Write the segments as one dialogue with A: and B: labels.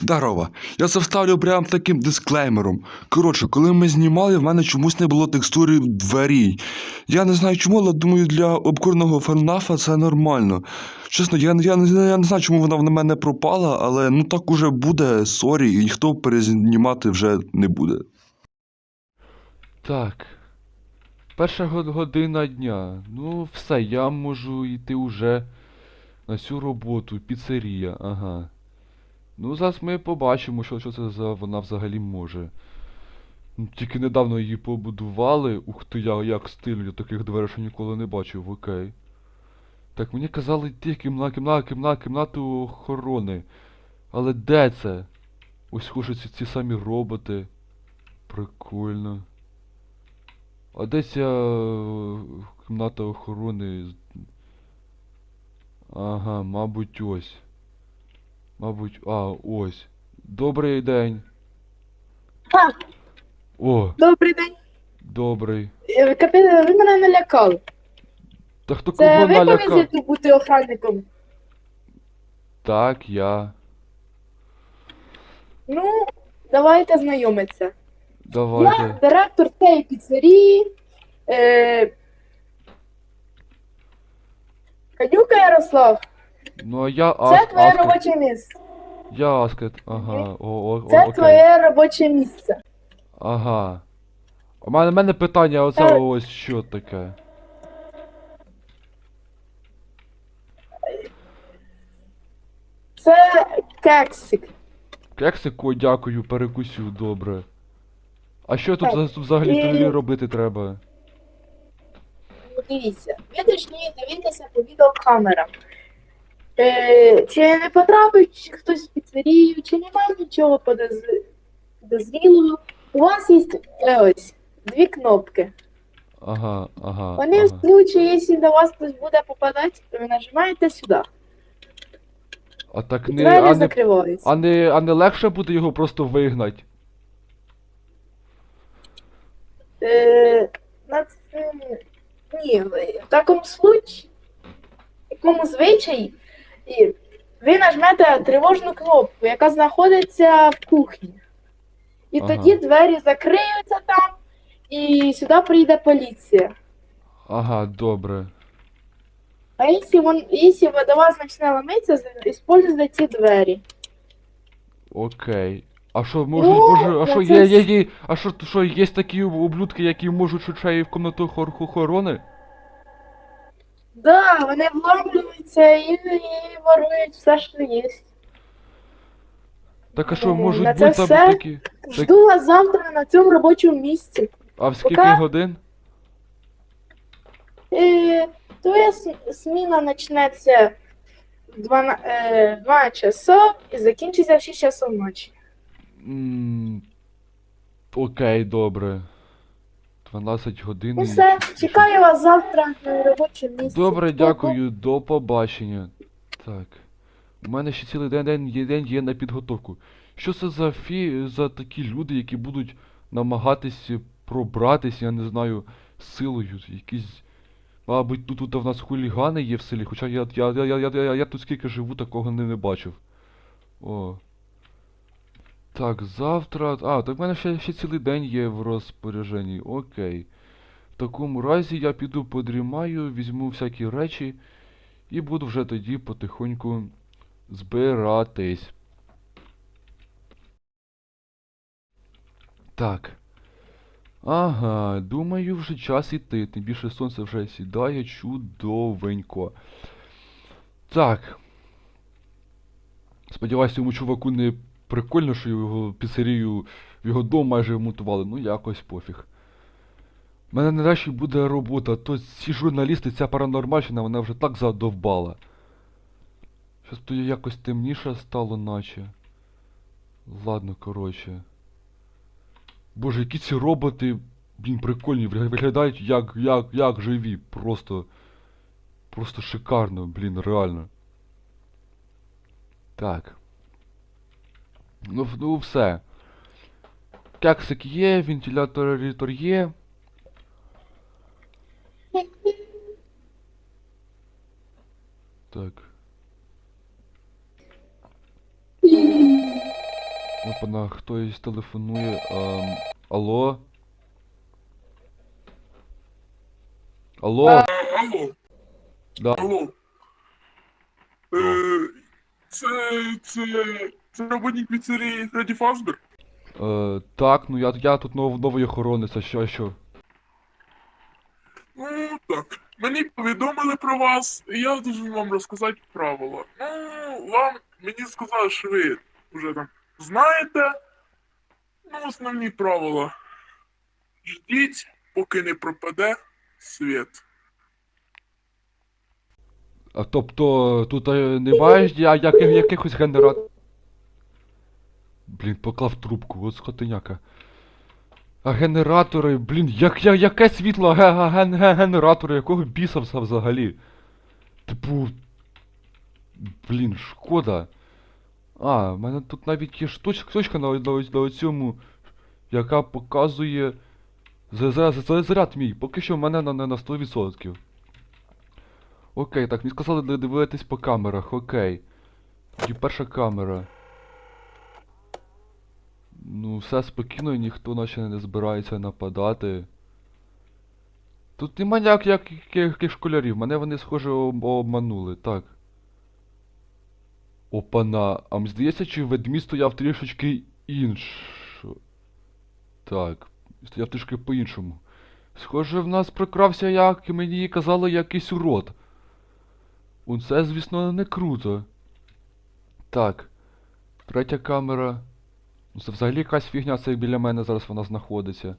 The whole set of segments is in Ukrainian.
A: Здорово. Я це вставлю прям таким дисклеймером. Коротше, коли ми знімали, в мене чомусь не було текстури в двері. Я не знаю чому, але думаю, для обкурного фанафа це нормально. Чесно, я, я, не- я не знаю, чому вона в мене пропала, але ну так уже буде, сорі, і ніхто перезнімати вже не буде.
B: Так. Перша година дня. Ну, все, я можу йти уже на цю роботу. Піцерія, ага. Ну, зараз ми побачимо, що, що це за вона взагалі може. Ну, Тільки недавно її побудували. Ух ти, я як стильно, я таких дверей ще ніколи не бачив, окей. Так, мені казали йти кімна, кімна, кімна, кімнату охорони. Але де це? Ось схоже ці, ці самі роботи. Прикольно. А де ця кімната охорони? Ага, мабуть, ось. Мабуть, а, ось. Добрий день.
C: А,
B: О,
C: добрий день.
B: добрий.
C: Е, Капітан, ви мене налякали.
B: Та хто
C: Це
B: кого
C: ви
B: налякав?
C: тут бути охранником.
B: Так, я.
C: Ну, давайте знайомитися. Я
B: Давайте.
C: директор цієї піцерії. Е... Канюка Ярослав,
B: Ну, а я
C: це твоє
B: Аскет.
C: робоче місце.
B: Я Аскет. Ага. О, о, о,
C: Це
B: окей.
C: твоє робоче місце.
B: Ага. У мене, мене питання, оце
C: Е.
B: ось що таке.
C: Це кексик.
B: Кексику, дякую, перекусю, добре. А що тут
C: Так,
B: за- взагалі
C: і-
B: тоді робити треба?
C: Дивіться, ви повинні дивитися по відеокамерам. Е, чи не потрапить хтось в піцерію, чи немає нічого подоз- підозрілого. У вас є е, ось дві кнопки.
B: Ага, ага.
C: Вони в
B: ага.
C: случае, якщо до вас хтось буде попадати, ви нажимаєте сюди.
B: А так не,
C: двері
B: а не,
C: закриваються.
B: а не, а не легше буде його просто вигнати?
C: Е, на це- Ні, в такому случаї, в такому звичаї, і ви нажмете тривожну кнопку, яка знаходиться в кухні. І
B: Ага.
C: тоді двері закриються там, і сюди прийде поліція.
B: Ага, добре.
C: А якщо, вон, якщо до вас почне ламитися, використовуйте ці двері.
B: Окей. А що, може,
C: Ну,
B: може, а що
C: це
B: є, є, є, а що, що, є такі ублюдки, які можуть й в комнату хор- охорони?
C: Да, вони вломлюються і, і ворують все, що є.
B: Так а що, можуть
C: на
B: бути
C: це
B: там
C: все?
B: такі?
C: Жду вас завтра на цьому робочому місці.
B: А в скільки
C: Пока.
B: годин?
C: Е, твоя с- зміна почнеться в 12, е, 2 часов і закінчиться в 6 часов ночі.
B: М, Окей, добре. 12 годин.
C: Ну
B: і
C: все, чекаю вас завтра на робочому місці.
B: Добре, дякую, до побачення. Так. У мене ще цілий день, день, день є на підготовку. Що це за фі, за такі люди, які будуть намагатись пробратись, я не знаю, силою, якісь. Мабуть, тут, тут в нас хулігани є в селі, хоча я, я, я, я, я, я, я тут скільки живу, такого не, не бачив. О. Так, завтра. А, так в мене ще, ще цілий день є в розпорядженні. Окей. В такому разі я піду подрімаю, візьму всякі речі і буду вже тоді потихоньку збиратись. Так. Ага, думаю, вже час іти. Тим більше сонце вже сідає чудовенько. Так. Сподіваюсь, цьому чуваку не прикольно, що його піцерію в його дом майже вмонтували. Ну якось пофіг. У мене нарешті буде робота, то ці журналісти, ця паранормальщина, вона вже так задовбала. Щось тут якось темніше стало, наче. Ладно, коротше. Боже, які ці роботи, блін, прикольні, виглядають як, як, як живі. Просто. Просто шикарно, блін, реально. Так. Ну, в- ну все. Кексик є, вентилятор є. Так. Опана, хтось телефонує. Ем, алло? Алло?
D: Алло,
B: Да.
D: алло. Е, це, це, це роботник піцерії Фредді Фазбер?
B: Е, так, ну я, я тут нов, новий охоронець, а що, а що?
D: Ну, так. Мені повідомили про вас, і я должен вам розказати правила. Ну, вам, мені сказали, що ви вже там знаєте. Ну, основні правила. Ждіть, поки не пропаде світ.
B: А тобто тут е, немає я, яких, якихось генерат... Блін, поклав трубку, от скотиняка. А генератори, блін, як, я, яке світло, ге, ге, ген, генератори, якого біса взагалі? Типу. Блін, шкода. А, в мене тут навіть є штуч, штучка на, на, на цьому, яка показує за- за- за- заряд мій. Поки що в мене на, на, на 100%. Окей, так, мені сказали ди- дивитись по камерах, окей. Тоді перша камера. Ну, все спокійно, ніхто наче не збирається нападати. Тут нема ніяких яких школярів, мене вони, схоже, обманули, так. Опана, а мені здається, чи ведмідь стояв трішечки іншо. Так, стояв трішки по-іншому. Схоже, в нас прокрався, як мені казали, якийсь урод. Це, звісно, не круто. Так. Третя камера. Це взагалі якась фігня, це біля мене зараз вона знаходиться.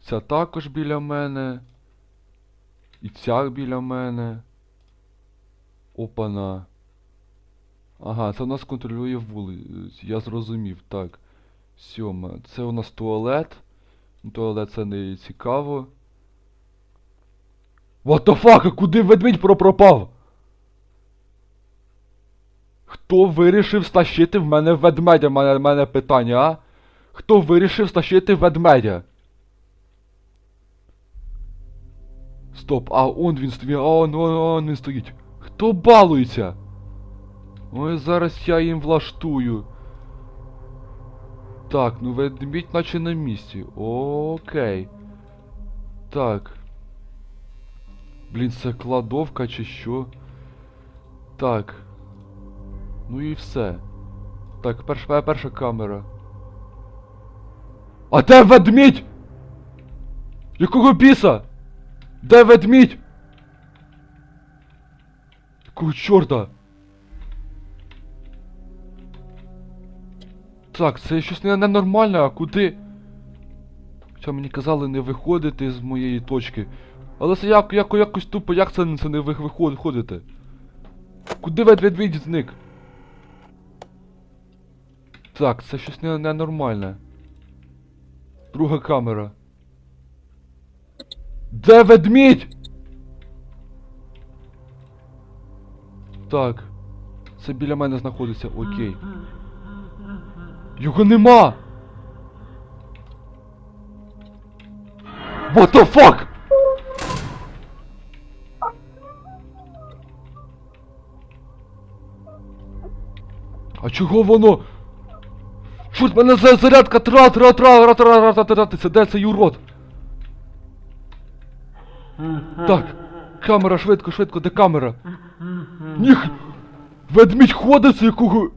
B: Ця також біля мене. І ця біля мене. Опана. Ага, це у нас контролює вулицю. Я зрозумів, так. Сьома. Це у нас туалет. Ну, Туалет це не цікаво. What the fuck, куди ведмідь про пропав? Хто вирішив стащити в мене ведмедя? Мене, мене питання, а? Хто вирішив стащити ведмедя? Стоп, а он він стоїть, а он, он, он він стоїть. Хто балується? Ой, зараз я їм влаштую. Так, ну ведмідь наче на місці. Окей. Так. Блін, це кладовка чи що? Так. Ну і все. Так, перша, перша камера. А де ведмідь? Якого біса? Де ведмідь? Якого чорта? Так, це щось ненормальне, а куди? Хоча мені казали не виходити з моєї точки. Але це як, як, якось тупо, як це, це не ви- виход- виходите? Куди вед ведмідь зник? Так, це щось не- ненормальне. Друга камера. Де ведмідь? Так. Це біля мене знаходиться, окей. Його нема! What the fuck? А чого воно? Чорт, мене зарядка тра тра тра тра тра тра тра тра Де цей урод? Так, камера, швидко, швидко, де камера? Ніх! Ведмідь ходить, якого.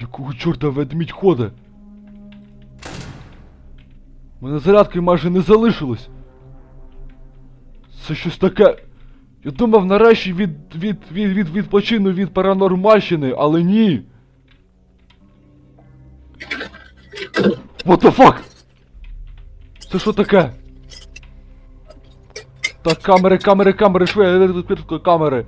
B: Якого чорта ведмідь ходить? У мене зарядки майже не залишилось. Це щось таке. Я думав нарешті від, від, від, від, відпочину від паранормальщини, але ні. What the fuck? Це що таке? Так, камери, камери, камери, швидко, камери.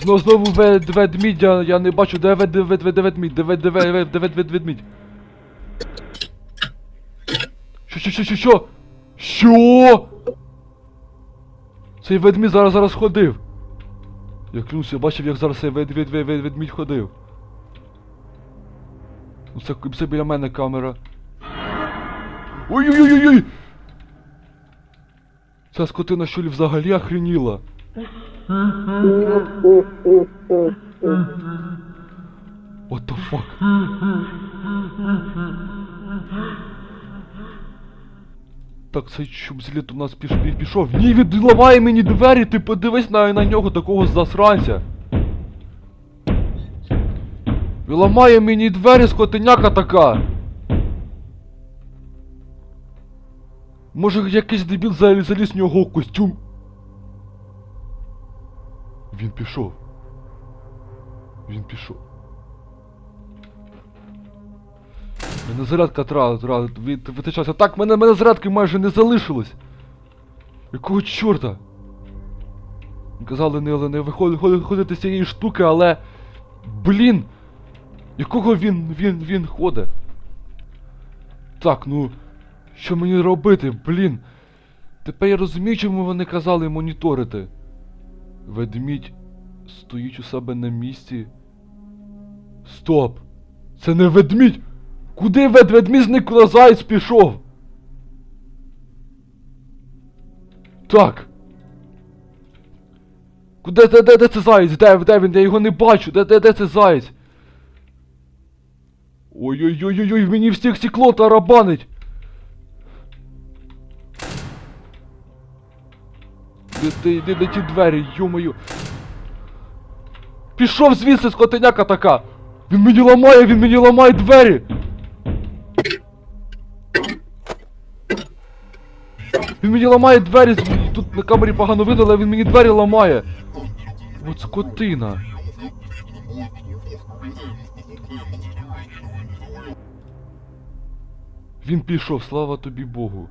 B: Знову знову вед, ведмідь, я, я не бачу, де вед, вед, вед, ведмідь, де вед, вед, вед, вед, вед, ведмідь. Що, що, що, що, що? Що? Цей ведмідь зараз зараз ходив. Я клянусь, бачив, як зараз цей вед, вед, вед, вед, ведмідь ходив. Ну це, це біля мене камера. Ой-ой-ой-ой! Ця скотина що ли взагалі охреніла? What the fuck? Так, цей чубзліт у нас піш, пішов. Ні, він мені двері, ти подивись на, на нього такого засранця. Він ламає мені двері, скотиняка така. Може якийсь дебіл заліз, в нього костюм. Він пішов. Він пішов. Мене зарядка тра, витичався. Так, мене, мене зарядки майже не залишилось. Якого чорта? Казали не, не виходити з цієї штуки, але. Блін! Якого він, він, він ходить? Так, ну. Що мені робити, блін? Тепер я розумію, чому вони казали моніторити. Ведмідь стоїть у себе на місці. Стоп! Це не ведмідь! Куди вед ведмідь зник, куди пішов? Так. Куди де, де, де це заєць? Де, де він? Я його не бачу. Де, де, де це заєць? Ой-ой-ой-ой, мені всіх стекло тарабанить. Де ти, де, де ті двері, йомою. Пішов звідси, скотиняка така! Він мені ламає, він мені ламає двері! Він мені ламає двері, тут на камері погано видно, але він мені двері ламає. От скотина. Він пішов, слава тобі Богу.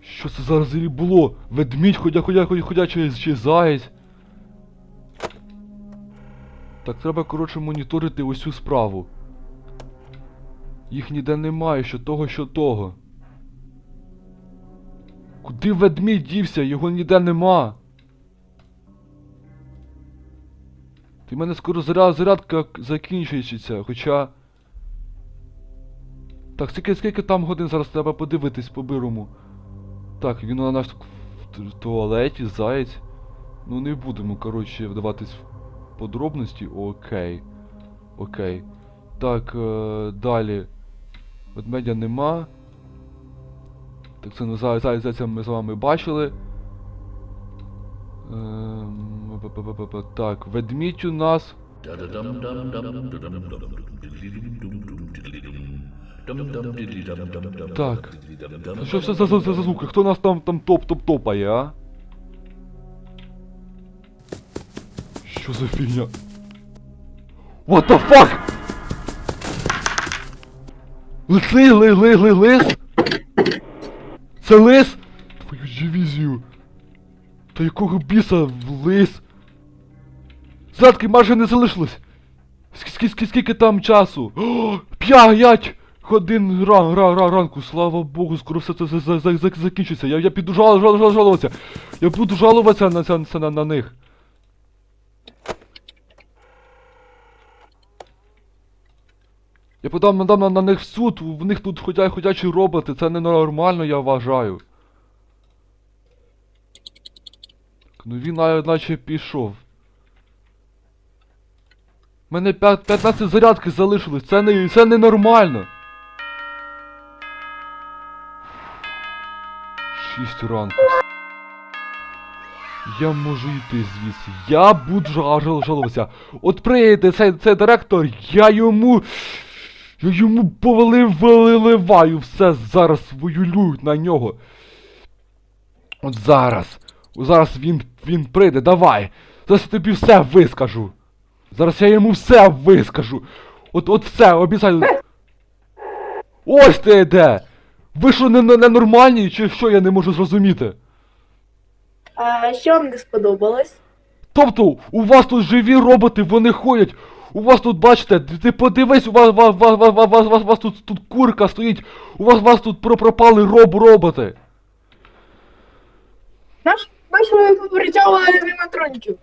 B: Що це зараз взагалі було? Ведмідь, ходя, ходя, ходя, ходячий чи заєць. Так треба, коротше, моніторити ось цю справу. Їх ніде немає, що того, що того. Куди ведмідь дівся? Його ніде нема. Ти в мене скоро заряд, зарядка закінчується, хоча. Так, скільки, скільки там годин зараз треба подивитись по бирому. Так, він у нас в туалеті, заєць. Ну не будемо, коротше, вдаватись в подробності. Окей. Окей. Так, е, далі. Ведмедя нема. Так, це ну, зай- зай- зайця ми з вами бачили. Ем. Так, ведмідь у нас. Так. Що за, за, за, за звуки? Хто нас там там топ-топ-топає, а? Що за фігня? What the fuck? Лиси, ли, ли, ли, лис? Це лис? Твою дивізію. Та якого біса в лис? Задки майже не залишилось. Скільки, скільки, там часу? П'ять годин ран, ран, ран, ранку, слава Богу, скоро все це за, за, за, за- закінчиться. Я, я піду жал, жал, жал, жалуватися. Я буду жалуватися на, на, на них. Я подам надам на, на них в суд, в них тут ходя, ходячі роботи, це ненормально, я вважаю. Ну він на- наче пішов. Мене п'ят- 15 зарядки залишилось, це не, це ненормально. 6 ранку. Я можу йти звідси. Я буду жал, жал, жалуватися. От прийде цей, цей директор, я йому. Я йому повалив, виливаю все зараз свою лють на нього. От зараз. Зараз він, він прийде, давай. Зараз я тобі все вискажу. Зараз я йому все вискажу. От от все, обіцяю. Ось ти де! Ви що не, не, ненормальні, чи що я не можу зрозуміти?
C: А що вам не сподобалось?
B: Тобто, у вас тут живі роботи, вони ходять. У вас тут, бачите, ти подивись, у вас, вас, вас, вас, вас, вас, вас, вас тут, тут курка стоїть, у вас, вас тут про- пропали роб роботи.
C: Наш ви поперетягували аніматроніків.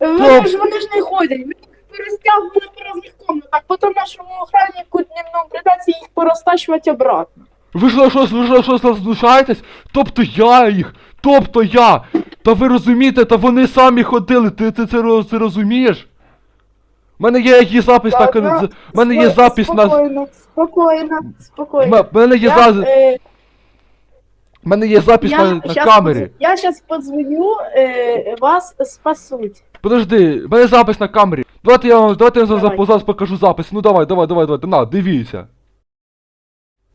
C: Вони ж вони ж не ходять. Перестягували по різних комнатах, потім нашому охраннику дневному придеться їх порозтащувати обратно.
B: Ви ж що, ви ж що, що знущаєтесь? Тобто я їх, тобто я, Та ви розумієте, та вони самі ходили, ти, ти це, роз- це розумієш? У мене є її запис на кон- з- У мене є запис на.
C: Спокійно, спокійно, спокійно.
B: У мене є за...
C: е,
B: У мене є запис
C: я,
B: на, на
C: щас
B: камері.
C: подз- Я зараз подзвоню, е, вас спасуть.
B: Подожди, в мене запис на камері. Давайте я вам, давайте я за-
C: Давай.
B: зараз покажу запис. Ну давай, давай, давай, давай. На, дивіться.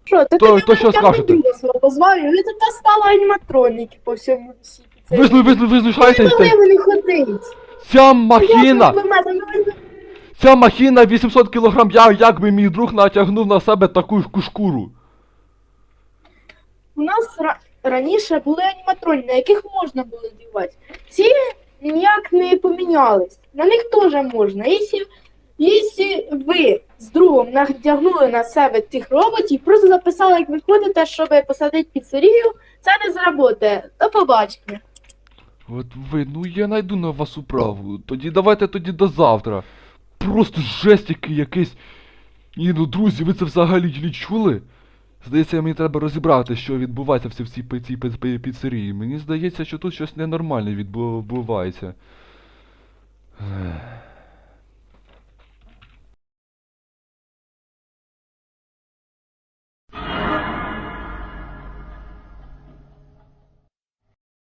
C: Що, ти
B: То- то що скажете?
C: позваю, ви тут стали аніматроніки по всьому світі.
B: Ви, ви, ви, ви
C: Не
B: знущаєтесь?
C: вони ходити.
B: Ця махіна,
C: ви ну, ви-
B: ця махіна 800 кілограм, я, як би мій друг натягнув на себе таку ж шкуру.
C: У нас ра- раніше були аніматроні, на яких можна було дівати. Ці ніяк не помінялись. На них теж можна. Якщо, ви з другом надягнули на себе тих роботів, просто записали, як ви ходите, щоб посадити піцерію, це не зработає. До побачення.
B: От ви, ну я найду на вас управу. Тоді давайте тоді до завтра. Просто жесть який якийсь. Ні, ну друзі, ви це взагалі чули? Здається, мені треба розібрати, що відбувається в цій, пиці піцерії. Мені здається, що тут щось ненормальне відбувається.